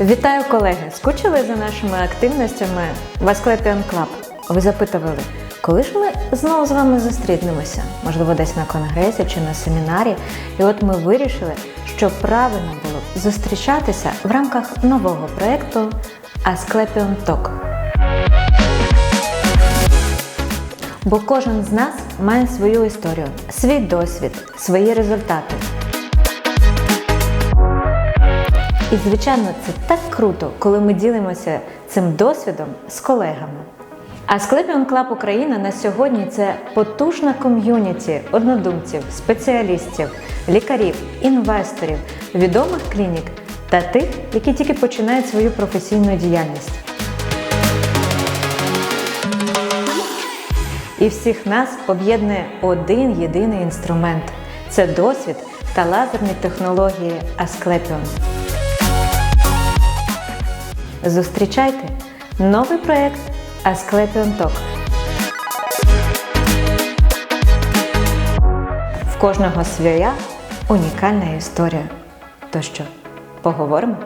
Вітаю колеги! Скучили за нашими активностями в Asclepion Club? Ви запитували, коли ж ми знову з вами зустрінемося? Можливо, десь на конгресі чи на семінарі. І от ми вирішили, що правильно було зустрічатися в рамках нового проєкту Asclepion Talk. Бо кожен з нас має свою історію, свій досвід, свої результати. І, звичайно, це так круто, коли ми ділимося цим досвідом з колегами. А Склепіон Клаб Україна на сьогодні це потужна ком'юніті однодумців, спеціалістів, лікарів, інвесторів, відомих клінік та тих, які тільки починають свою професійну діяльність. І всіх нас об'єднує один єдиний інструмент це досвід та лазерні технології Asclepion. Зустрічайте новий проєкт Asclepion Talk. В кожного своя унікальна історія. То що, поговоримо?